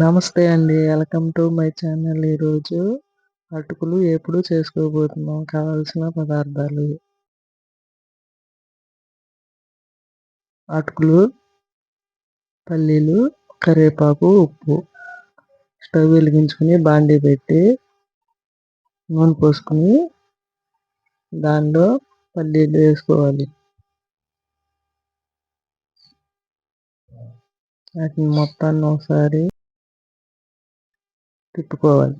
నమస్తే అండి. Welcome to my channel ఈరోజు అటుకులు ఎప్పుడు చేసుకోబోతున్నాం? కావాల్సిన పదార్థాలు. అటుకులు పల్లీలు కరివేపాకు ఉప్పు. స్టవ్ వెలిగించుకుని బాండీ పెట్టి నూనె పోసుకుని దానిలో పల్లీలు వేసుకోవాలి. వాటిని మొత్తాన్ని ఒకసారి తిప్పుకోవాలి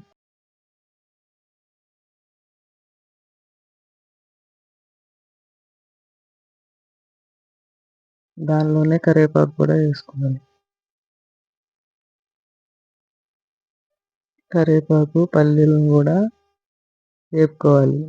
దానిలోనే కరివేపాకు కూడా వేసుకోవాలి. కరివేపాకు పల్లీలను కూడా వేపుకోవాలి.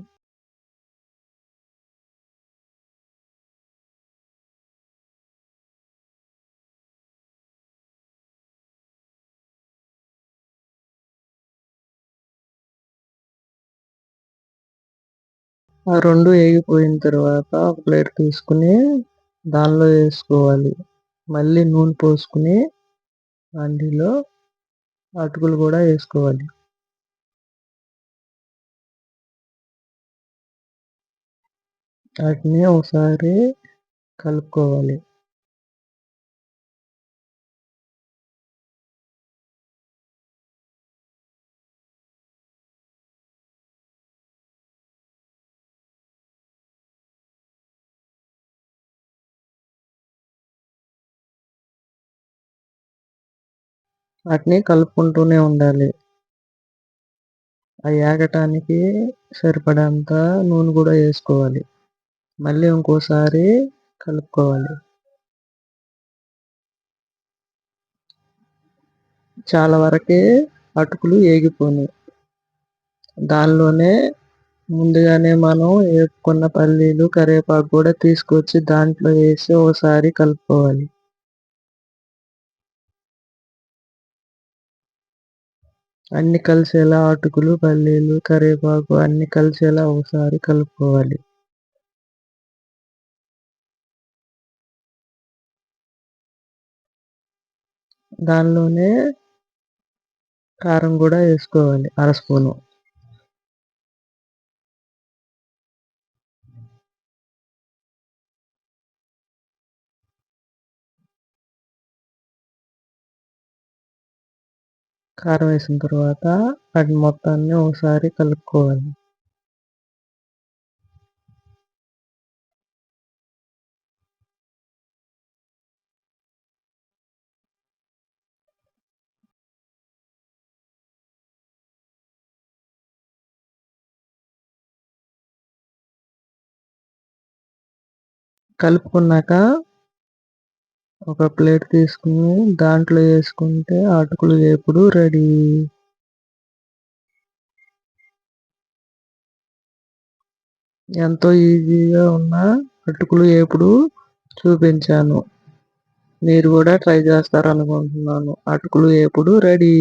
ఆ రెండు వేగిపోయిన తర్వాత ఒక ప్లేట్ తీసుకుని దానిలో వేసుకోవాలి. మళ్ళీ నూనె పోసుకుని అందులో అటుకులు కూడా వేసుకోవాలి. వాటిని ఒకసారి కలుపుకోవాలి. వాటిని కలుపుకుంటూనే ఉండాలి. అవి ఆగటానికి సరిపడంత నూనె కూడా వేసుకోవాలి. మళ్ళీ ఇంకోసారి కలుపుకోవాలి. చాలా వరకే అటుకులు ఏగిపోయినాయి. దానిలోనే ముందుగానే మనం వేపుకున్న పల్లీలు కరివేపాకు కూడా తీసుకొచ్చి దాంట్లో వేసి ఒకసారి కలుపుకోవాలి. అన్ని కలిసేలా అటుకులు పల్లీలు కరివేపాకు అన్ని కలిసేలా ఒకసారి కలుపుకోవాలి. దానిలోనే కారం కూడా వేసుకోవాలి అర స్పూను. కారం వేసిన తర్వాత వాటి మొత్తాన్ని ఒకసారి కలుపుకోవాలి. కలుపుకున్నాక ఒక ప్లేట్ తీసుకుని దాంట్లో వేసుకుంటే అటుకులు వేపుడు రెడీ. ఎంతో ఈజీగా ఉన్న అటుకులు వేపుడు చూపించాను. మీరు కూడా ట్రై చేస్తారనుకుంటున్నాను. అటుకులు వేపుడు రెడీ.